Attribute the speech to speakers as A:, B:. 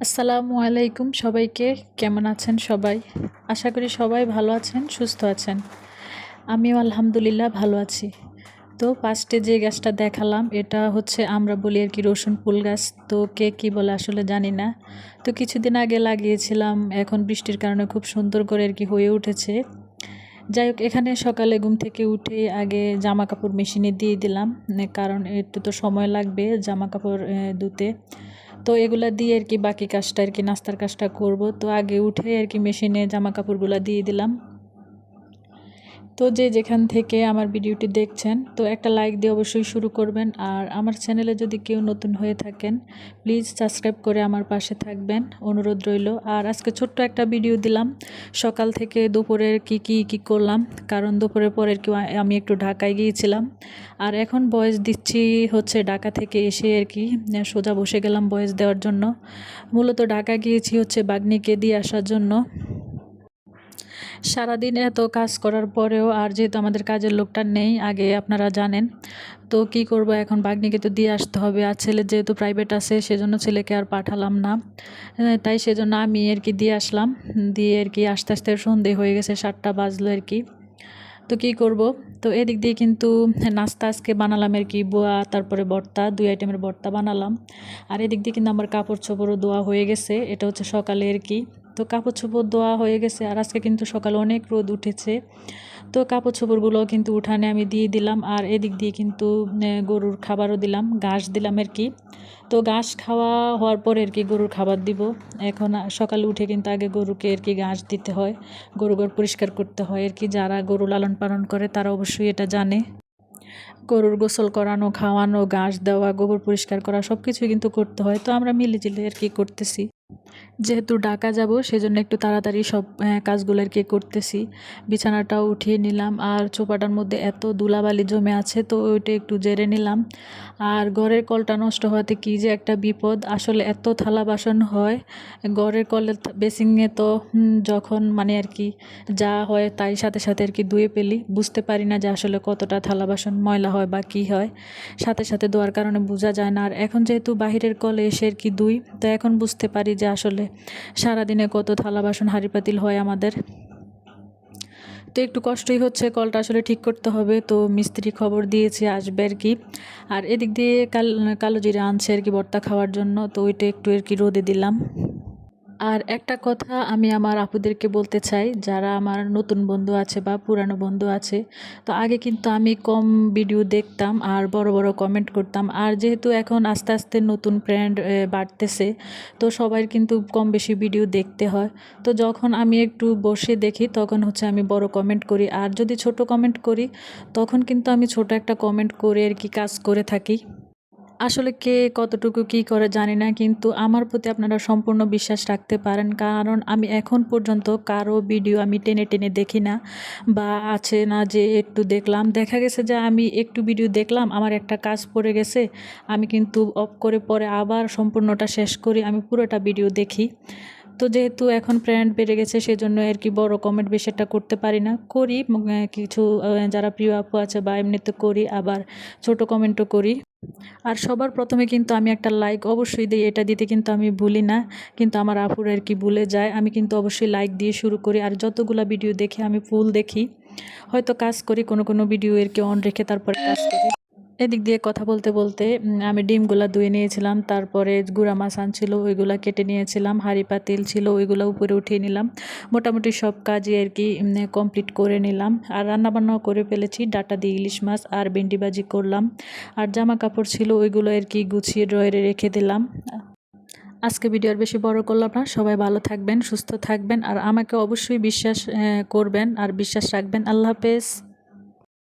A: আসসালামু আলাইকুম সবাইকে। কেমন আছেন সবাই? আশা করি সবাই ভালো আছেন, সুস্থ আছেন। আমিও আলহামদুলিল্লাহ ভালো আছি। তো ফার্স্টে যে গাছটা দেখালাম, এটা হচ্ছে আমরা বলি আর কি রসুন ফুল গাছ। তো কে কী বলে আসলে জানি না। তো কিছুদিন আগে লাগিয়েছিলাম, এখন বৃষ্টির কারণে খুব সুন্দর করে আর কি হয়ে উঠেছে। যাই হোক, এখানে সকালে ঘুম থেকে উঠে আগে জামা কাপড় মেশিনে দিয়ে দিলাম কারণ একটু তো সময় লাগবে জামা কাপড় ধুতে। তো এগুলো দিয়ে আর কি বাকি কাজটা আর কি, নাস্তার কাজটা করব। তো আগে উঠে আর কি মেশিনে জামা কাপড়গুলো দিয়ে দিলাম। তো যে যেখান থেকে আমার ভিডিওটি দেখছেন, তো একটা লাইক দিয়ে অবশ্যই শুরু করবেন। আর আমার চ্যানেলে যদি কেউ নতুন হয়ে থাকেন প্লিজ সাবস্ক্রাইব করে আমার পাশে থাকবেন। অনুরোধ রইল। আর আজকে ছোট্ট একটা ভিডিও দিলাম। সকাল থেকে দুপুরের কি কি কি করলাম, কারণ দুপুরের পরের কি আমি একটু ঢাকায় গিয়েছিলাম। আর এখন বয়স দিচ্ছি হচ্ছে ঢাকা থেকে এসে আর কি, সোজা বসে গেলাম বয়স দেওয়ার জন্য। মূলত ঢাকা গিয়েছি হচ্ছে বাগনিকে দিয়ে আসার জন্য। সারাদিন এত কাজ করার পরেও আর যেহেতু আমাদের কাজের লোকটা নেই, আগে আপনারা জানেন। তো কি করব, এখন বাগনিকে তো দিয়ে আসতে হবে। আর ছেলে যেহেতু প্রাইভেট আছে, সেজন্য ছেলেকে আর পাঠালাম না। তাই সেজন্য আমি আর কি দিয়ে আসলাম। দিয়ে আর কি আস্তে আস্তে সন্ধে হয়ে গেছে, সাতটা বাজলো আর কি। তো কি করব? তো এদিক দিয়ে কিন্তু নাস্তা আজকে বানালাম আর কি, বোয়া, তারপরে বর্তা দুই আইটেমের বর্তা বানালাম। আর এদিক দিয়ে কিন্তু আমার কাপড় চোপড়ও দোয়া হয়ে গেছে। এটা হচ্ছে সকালে আর কি। তো কাপড় চোপড় দেওয়া হয়ে গেছে আর আজকে কিন্তু সকালে অনেক রোদ উঠেছে। তো কাপড় চোপড়গুলো কিন্তু উঠানে আমি দিয়ে দিলাম আর এদিক দিয়ে কিন্তু গরুর খাবারও দিলাম, ঘাস দিলাম আর কি। তো ঘাস খাওয়া হওয়ার পরে আর কি গরুর খাবার দিব। এখন সকালে উঠে কিন্তু আগে গরুকে আর কি ঘাস দিতে হয় গরু ঘর পরিষ্কার করতে হয় আর কি। যারা গরু লালন পালন করে তারা অবশ্যই এটা জানে। গরুর গোসল করানো, খাওয়ানো, ঘাস দেওয়া, গোবর পরিষ্কার করা সব কিছুই কিন্তু করতে হয়। তো আমরা মিলে জিলে আর কি করতেছি। যেহেতু ঢাকা যাব, সেজন্য একটু তাড়াতাড়ি সব কাজগুলো আর কি করতেছি। বিছানাটাও উঠিয়ে নিলাম, আর চোপাটার মধ্যে এত ধুলাবালি জমে আছে, তো ওইটা একটু জেরে নিলাম। আর ঘরের কলটা নষ্ট হওয়াতে কী যে একটা বিপদ, আসলে এত থালা বাসন হয়, ঘরের কলের বেসিংয়ে তো যখন মানে আর কি যা হয় তাই সাথে সাথে আর কি ধুয়ে পেলি বুঝতে পারি না যে আসলে কতটা থালা বাসন ময়লা হয় বা কী হয়। সাথে সাথে ধোয়ার কারণে বোঝা যায় না। আর এখন যেহেতু বাহিরের কলে এসে আর কি দুই তো এখন বুঝতে পারি যে আসলে সারাদিনে কত থালা বাসন হাঁড়ি পাতিল হয় আমাদের। তো একটু কষ্টই হচ্ছে, কলটা আসলে ঠিক করতে হবে। তো মিস্ত্রি খবর দিয়েছে, আসবে আর কি। আর এদিক দিয়ে কাল, কালো জিরা আনছে আর কি বর্তা খাওয়ার জন্য। তো ওইটা একটু আর কি রোদে দিলাম। আর একটা কথা আমি আমার আপুদেরকে বলতে চাই, যারা আমার নতুন বন্ধু আছে বা পুরানো বন্ধু আছে, তো আগে কিন্তু আমি কম ভিডিও দেখতাম আর বড় বড় কমেন্ট করতাম। আর যেহেতু এখন আস্তে আস্তে নতুন ফ্রেন্ড বাড়তেছে, তো সবাই কিন্তু কম বেশি ভিডিও দেখতে হয়। তো যখন আমি একটু বসে দেখি, তখন হচ্ছে আমি বড় কমেন্ট করি। আর যদি ছোট কমেন্ট করি, তখন কিন্তু আমি ছোট একটা কমেন্ট করে আর কি কাজ করে থাকি। আসলে কে কতটুকু কি করে জানি না, কিন্তু আমার প্রতি আপনারা সম্পূর্ণ বিশ্বাস রাখতে পারেন। কারণ আমি এখন পর্যন্ত কারও ভিডিও আমি টেনে টেনে দেখি না বা আছে না যে একটু দেখলাম। দেখা গেছে যে আমি একটু ভিডিও দেখলাম, আমার একটা কাজ পড়ে গেছে, আমি কিন্তু অফ করে পরে আবার সম্পূর্ণটা শেষ করি, আমি পুরোটা ভিডিও দেখি। তো যেহেতু এখন ফ্রেন্ড বেড়ে গেছে, সেজন্য আর কি বড় কমেন্ট বেশি একটা করতে পারি না। করি কিছু যারা প্রিয় আপু আছে বা এমনিতে করি, আবার ছোট কমেন্টও করি। আর সবার প্রথমে কিন্তু আমি একটা লাইক অবশ্যই দিই, এটা দিতে কিন্তু আমি ভুলি না। কিন্তু আমার আপুর আর কি ভুলে যায়, আমি কিন্তু অবশ্যই লাইক দিয়ে শুরু করি। আর যতগুলা ভিডিও দেখে, আমি ফুল দেখি। হয়তো কাজ করি, কোনো কোনো ভিডিও এর কি অন রেখে তারপরে কাজ করি। এদিক দিয়ে কথা বলতে বলতে আমি ডিমগুলা ধুয়ে নিয়েছিলাম, তারপরে গুঁড়া মাছ আনছিল, ওইগুলা কেটে নিয়েছিলাম, হাঁড়ি পাতিল ছিল, ওইগুলো উপরে উঠিয়ে নিলাম। মোটামুটি সব কাজই আর কি কমপ্লিট করে নিলাম। আর রান্নাবান্নাও করে ফেলেছি, ডাটা দিয়ে ইলিশ মাছ আর ভেন্ডি বাজি করলাম। আর জামা কাপড় ছিল, ওইগুলো আর কি গুছিয়ে ড্রয়ারে রেখে দিলাম। আজকে ভিডিও আর বেশি বড় করলাম না, সবাই ভালো থাকবেন, সুস্থ থাকবেন, আর আমাকে অবশ্যই বিশ্বাস করবেন, আর বিশ্বাস রাখবেন। আল্লাহ হাফেজ।